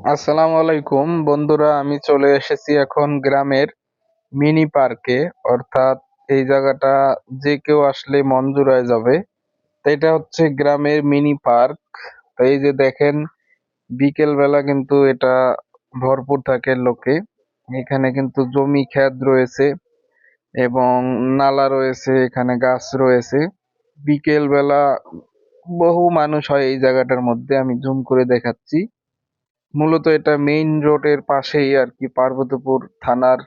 আসসালামু আলাইকুম। বন্ধুরা, আমি চলে এসেছি এখন গ্রামের মিনি পার্কে। অর্থাৎ এই জায়গাটা যে কেউ আসলে মন জুড়ায় যাবে এটা হচ্ছে গ্রামের মিনি পার্ক। এই যে দেখেন বিকেল বেলা কিন্তু এটা ভরপুর থাকে লোকে। এখানে কিন্তু জমি ক্ষেত রয়েছে এবং নালা রয়েছে, এখানে গাছ রয়েছে। বিকেল বেলা বহু মানুষ হয় এই জায়গাটার মধ্যে। আমি জুম করে দেখাচ্ছি। মূলত এটা মেইন রোডের পাশেই আর কি পার্বতীপুর থানার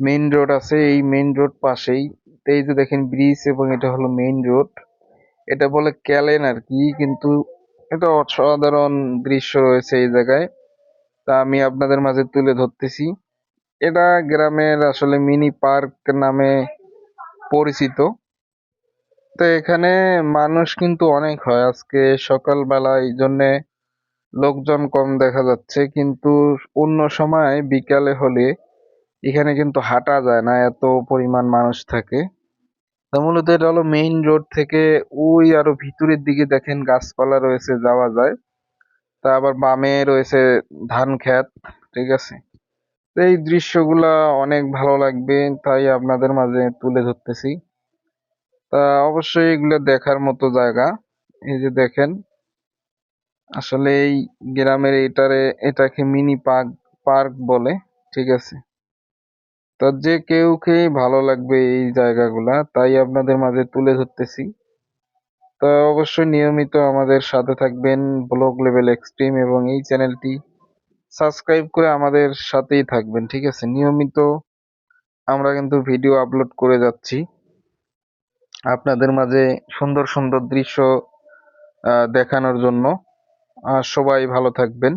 মেইন রোড আছে। এই মেইন রোড পাশেই। এই যে দেখেন ব্রিজ এবং এটা হলো মেইন রোড এটা বলে ক্যালেন আর কি কিন্তু এটা অসাধারণ দৃশ্য রয়েছে এই জায়গায়। তা আমি আপনাদের মাঝে তুলে ধরতেছি। এটা গ্রামের আসলে মিনি পার্ক নামে পরিচিত। তো এখানে মানুষ কিন্তু অনেক হয়। আজকে সকালবেলা এই জন্যে লোকজন কম দেখা যাচ্ছে, কিন্তু অন্য সময় বিকালে হলে এখানে কিন্তু হাঁটা যায় না, এত পরিমাণ মানুষ থাকে। তো মূলত এটা হলো মেইন রোড থেকে ওই আরও ভিতরের দিকে দেখেন গাছপালা রয়েছে, যাওয়া যায়। তা আবার বামে রয়েছে ধান ক্ষেত, ঠিক আছে? এই দৃশ্যগুলা অনেক ভালো লাগবে, তাই আপনাদের মাঝে তুলে ধরতেছি। তা অবশ্যই এগুলো দেখার মতো জায়গা, এই যে দেখেন। আসলে এই গ্রামের এটারে এটাকে মিনি পার্ক পার্ক বলে, ঠিক আছে? তো যে কেউকেই ভালো লাগবে এই জায়গাগুলা, তাই আপনাদের মাঝে তুলে ধরতেছি। তো অবশ্যই নিয়মিত আমাদের সাথে থাকবেন ব্লগ লেভেল এক্সট্রিম এবং এই চ্যানেলটি সাবস্ক্রাইব করে আমাদের সাথেই থাকবেন, ঠিক আছে? নিয়মিত আমরা কিন্তু ভিডিও আপলোড করে যাচ্ছি। আপনাদের মাঝে সুন্দর সুন্দর দৃশ্য দেখানোর জন্য। সবাই ভালো থাকবেন।